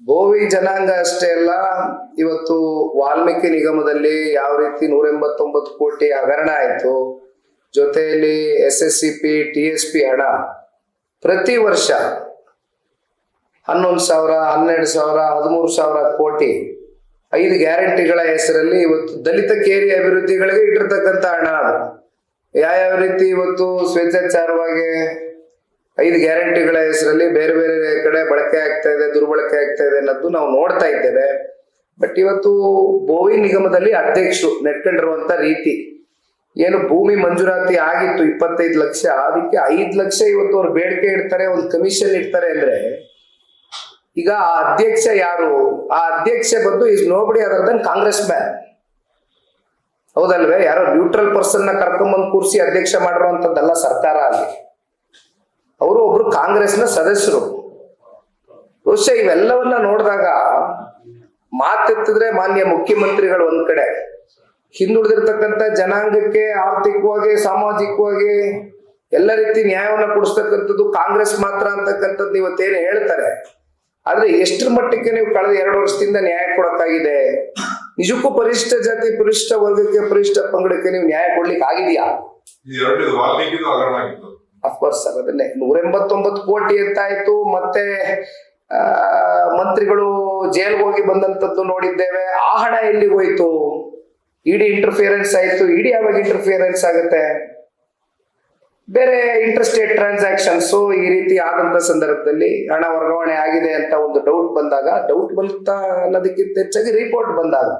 ಬೋವಿ ಜನಾಂಗ ಅಷ್ಟೇ ಅಲ್ಲ, ಇವತ್ತು ವಾಲ್ಮೀಕಿ ನಿಗಮದಲ್ಲಿ ಯಾವ ರೀತಿ ನೂರ ಎಂಬತ್ತೊಂಬತ್ತು ಕೋಟಿ ಹಗರಣ ಆಯಿತು, ಜೊತೆಯಲ್ಲಿ S S C P, T S P ಹಣ ಪ್ರತಿ ವರ್ಷ ಹನ್ನೊಂದು ಸಾವಿರ, ಹನ್ನೆರಡು ಸಾವಿರ, ಹದಿಮೂರು ಸಾವಿರ ಕೋಟಿ, ಐದು ಗ್ಯಾರಂಟಿಗಳ ಹೆಸರಲ್ಲಿ ಇವತ್ತು ದಲಿತ ಕೇರಿ ಅಭಿವೃದ್ಧಿಗಳಿಗೆ ಇಟ್ಟಿರ್ತಕ್ಕಂಥ ಹಣ ಅದು. ಯಾವ್ಯಾವ ರೀತಿ ಇವತ್ತು ಸ್ವೇಚ್ಛಾಚಾರವಾಗಿ ಐದು ಗ್ಯಾರಂಟಿಗಳ ಹೆಸರಲ್ಲಿ ಬೇರೆ ಬೇರೆ ಕಡೆ ಬಳಕೆ ಆಗ್ತಾ ಇದೆ, ದುರ್ಬಳಕೆ ಆಗ್ತಾ ಇದೆ ಅನ್ನೋದು ನಾವು ನೋಡ್ತಾ ಇದ್ದೇವೆ. ಬಟ್ ಇವತ್ತು ಬೋವಿ ನಿಗಮದಲ್ಲಿ ಅಧ್ಯಕ್ಷರು ನೆಟ್ಕೊಂಡಿರುವಂತ ರೀತಿ, ಏನು ಭೂಮಿ ಮಂಜೂರಾತಿ ಆಗಿತ್ತು, ಇಪ್ಪತ್ತೈದು ಲಕ್ಷ, ಅದಕ್ಕೆ ಐದು ಲಕ್ಷ ಇವತ್ತು ಅವ್ರು ಬೇಡಿಕೆ ಇಡ್ತಾರೆ, ಒಂದು ಕಮಿಷನ್ ಇಡ್ತಾರೆ ಅಂದ್ರೆ, ಈಗ ಆ ಅಧ್ಯಕ್ಷ ಯಾರು? ಆ ಅಧ್ಯಕ್ಷ ಬಂದು is nobody other than Congress man ಹೌದಲ್ವೇ? ಯಾರೋ ನ್ಯೂಟ್ರಲ್ ಪರ್ಸನ್ನ ಕರ್ಕೊಂಬಂದು ಕೂರಿಸಿ ಅಧ್ಯಕ್ಷ ಮಾಡಿರುವಂತದ್ದಲ್ಲ ಸರ್ಕಾರ ಅಲ್ಲಿ. ಒಬ್ರು ಕಾಂಗ್ರೆಸ್ನ ಸದಸ್ಯರು. ಬಹುಶಃ ಇವೆಲ್ಲವನ್ನ ನೋಡಿದಾಗ ಮಾತೆತ್ತಿದ್ರೆ ಮಾನ್ಯ ಮುಖ್ಯಮಂತ್ರಿಗಳು ಒಂದ್ ಕಡೆ. ಹಿಂದುಳಿದಿರ್ತಕ್ಕಂಥ ಜನಾಂಗಕ್ಕೆ ಆರ್ಥಿಕವಾಗಿ, ಸಾಮಾಜಿಕವಾಗಿ ಎಲ್ಲ ರೀತಿ ನ್ಯಾಯವನ್ನ ಕೊಡಿಸ್ತಕ್ಕಂಥದ್ದು ಕಾಂಗ್ರೆಸ್ ಮಾತ್ರ ಅಂತಕ್ಕಂಥದ್ದು ಇವತ್ತೇನು ಹೇಳ್ತಾರೆ. ಆದ್ರೆ ಎಷ್ಟರ ಮಟ್ಟಕ್ಕೆ ನೀವು ಕಳೆದ ಎರಡು ವರ್ಷದಿಂದ ನ್ಯಾಯ ಕೊಡಕ್ಕಾಗಿದೆ? ನಿಜಕ್ಕೂ ಪರಿಶಿಷ್ಟ ಜಾತಿ, ಪರಿಶಿಷ್ಟ ವರ್ಗಕ್ಕೆ, ಪರಿಶಿಷ್ಟ ಪಂಗಡಕ್ಕೆ ನೀವು ನ್ಯಾಯ ಕೊಡ್ಲಿಕ್ಕೆ ಆಗಿದೆಯಾ ಅಫ್ಕೋರ್ಸ್ ಸರ್ ಅದನ್ನೇ ನೂರ ಎಂಬತ್ತೊಂಬತ್ತು ಕೋಟಿ ಎತ್ತಾಯ್ತು. ಮತ್ತೆ ಆ, ಮಂತ್ರಿಗಳು ಜೈಲ್ಗೆ ಹೋಗಿ ಬಂದಂತದ್ದು ನೋಡಿದ್ದೇವೆ. ಆ ಹಣ ಎಲ್ಲಿಗೆ ಹೋಯ್ತು? ಇಡಿ ಇಂಟರ್ಫಿಯರೆನ್ಸ್ ಆಯ್ತು. ಇಡಿ ಯಾವಾಗ ಇಂಟರ್ಫಿಯರೆನ್ಸ್ ಆಗುತ್ತೆ? ಬೇರೆ ಇಂಟರ್ಸ್ಟೇಟ್ ಟ್ರಾನ್ಸಾಕ್ಷನ್ಸ್ ಈ ರೀತಿ ಆದಂತ ಸಂದರ್ಭದಲ್ಲಿ ಹಣ ವರ್ಗಾವಣೆ ಆಗಿದೆ ಅಂತ ಒಂದು ಡೌಟ್ ಬಂದಾಗ ಡೌಟ್ ಬಂತ ಅನ್ನೋದಕ್ಕಿಂತ ಹೆಚ್ಚಾಗಿ ರಿಪೋರ್ಟ್ ಬಂದಾಗ.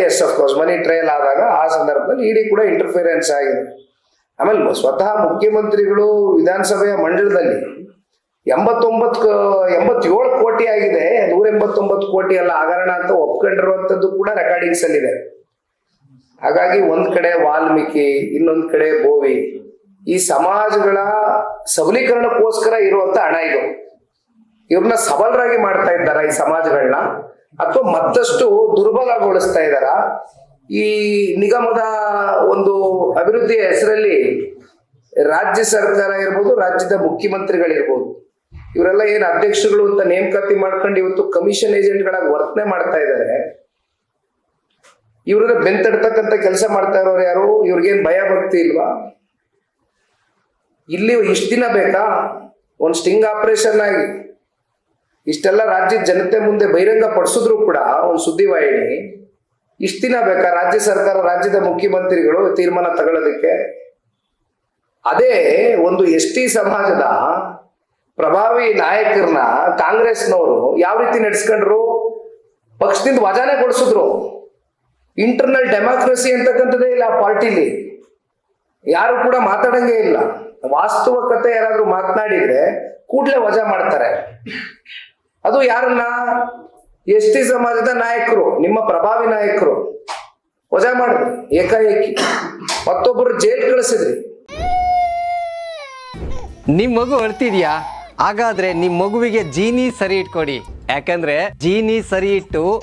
ಎಸ್ ಅಫ್ಕೋರ್ಸ್ ಮನಿ ಟ್ರಯಲ್ ಆದಾಗ ಆ ಸಂದರ್ಭದಲ್ಲಿ ಇಡಿ ಕೂಡ ಇಂಟರ್ಫಿಯರೆನ್ಸ್ ಆಗಿದೆ. ಆಮೇಲೆ ಸ್ವತಃ ಮುಖ್ಯಮಂತ್ರಿಗಳು ವಿಧಾನಸಭೆಯ ಮಂಡಲದಲ್ಲಿ ಎಂಬತ್ತೊಂಬತ್ತು ಎಂಬತ್ತೇಳು ಕೋಟಿ ಆಗಿದೆ ನೂರ ಎಂಬತ್ತೊಂಬತ್ತು ಕೋಟಿ ಅಲ್ಲ ಹಗರಣ ಅಂತ ಒಪ್ಕೊಂಡಿರುವಂತದ್ದು ಕೂಡ ರೆಕಾರ್ಡಿಂಗ್ಸ್ ಅಲ್ಲಿ ಇದೆ ಹಾಗಾಗಿ ಒಂದ್ ಕಡೆ ವಾಲ್ಮೀಕಿ, ಇನ್ನೊಂದ್ ಕಡೆ ಬೋವಿ ಈ ಸಮಾಜಗಳ ಸಬಲೀಕರಣಕ್ಕೋಸ್ಕರ ಇರುವಂತ ಹಣ ಇದು. ಇವ್ರನ್ನ ಸಬಲರಾಗಿ ಮಾಡ್ತಾ ಇದ್ದಾರ ಈ ಸಮಾಜಗಳನ್ನ ಅಥವಾ ಮತ್ತಷ್ಟು ದುರ್ಬಲಗೊಳಿಸ್ತಾ ಇದ್ದಾರ? ಈ ನಿಗಮದ ಒಂದು ಅಭಿವೃದ್ಧಿಯ ಹೆಸರಲ್ಲಿ ರಾಜ್ಯ ಸರ್ಕಾರ ಇರ್ಬೋದು, ರಾಜ್ಯದ ಮುಖ್ಯಮಂತ್ರಿಗಳಿರ್ಬೋದು, ಇವರೆಲ್ಲ ಏನು ಅಧ್ಯಕ್ಷಗಳು ಅಂತ ನೇಮಕಾತಿ ಮಾಡ್ಕೊಂಡು ಇವತ್ತು ಕಮಿಷನ್ ಏಜೆಂಟ್ಗಳಾಗಿ ವರ್ತನೆ ಮಾಡ್ತಾ ಇದ್ದಾರೆ. ಇವ್ರನ್ನ ಬೆಂತಡ್ತಕ್ಕಂಥ ಕೆಲಸ ಮಾಡ್ತಾ ಇರೋರು ಯಾರು? ಇವ್ರಿಗೇನು ಭಯ ಭಕ್ತಿ ಇಲ್ವಾ? ಇಲ್ಲಿ ಇಷ್ಟು ದಿನ ಬೇಕಾ? ಒಂದು ಸ್ಟಿಂಗ್ ಆಪರೇಷನ್ ಆಗಿ. ಇಷ್ಟೆಲ್ಲ ರಾಜ್ಯದ ಜನತೆ ಮುಂದೆ ಬಹಿರಂಗ ಪಡಿಸಿದ್ರು ಕೂಡ, ಒಂದು ಸುದ್ದಿವಾಹಿನಿ ಇಷ್ಟ ದಿನ ಬೇಕಾ? ರಾಜ್ಯ ಸರ್ಕಾರ, ರಾಜ್ಯದ ಮುಖ್ಯಮಂತ್ರಿಗಳು ತೀರ್ಮಾನ ತಗೊಳ್ಳೋದಕ್ಕೆ? ಅದೇ ಒಂದು ಎಸ್ ಟಿ ಸಮಾಜದ ಪ್ರಭಾವಿ ನಾಯಕರನ್ನ ಕಾಂಗ್ರೆಸ್ನವರು ಯಾವ ರೀತಿ ನಡೆಸ್ಕೊಂಡ್ರು? ಪಕ್ಷದಿಂದ ವಜಾನೆ ಕೊಡಿಸಿದ್ರು. ಇಂಟರ್ನಲ್ ಡೆಮಾಕ್ರಸಿ ಅಂತಕ್ಕಂಥದ್ದೇ ಇಲ್ಲ ಆ ಪಾರ್ಟಿಲಿ. ಯಾರು ಕೂಡ ಮಾತಾಡಂಗೆ ಇಲ್ಲ. ವಾಸ್ತವಕತೆ ಯಾರಾದ್ರೂ ಮಾತನಾಡಿದ್ರೆ ಕೂಡ್ಲೆ ವಜಾ ಮಾಡ್ತಾರೆ. ಅದು ಯಾರನ್ನ? ಎಸ್ ಟಿ ಸಮಾಜದ ನಾಯಕರು, ನಿಮ್ಮ ಪ್ರಭಾವಿ ನಾಯಕರು. ವಜಾ ಮಾಡಿದ್ರಿ, ಏಕಾಏಕಿ. ಮತ್ತೊಬ್ಬರು ಜೈಲ್ ಕಳಿಸಿದ್ರಿ. ನಿಮ್ ಮಗು ಅಳ್ತಿದ್ಯಾ? ಹಾಗಾದ್ರೆ ನಿಮ್ ಮಗುವಿಗೆ ಜೀನಿ ಸರಿ ಇಟ್ಕೊಡಿ. ಯಾಕಂದ್ರೆ ಜೀನಿ ಸರಿ ಇಟ್ಟು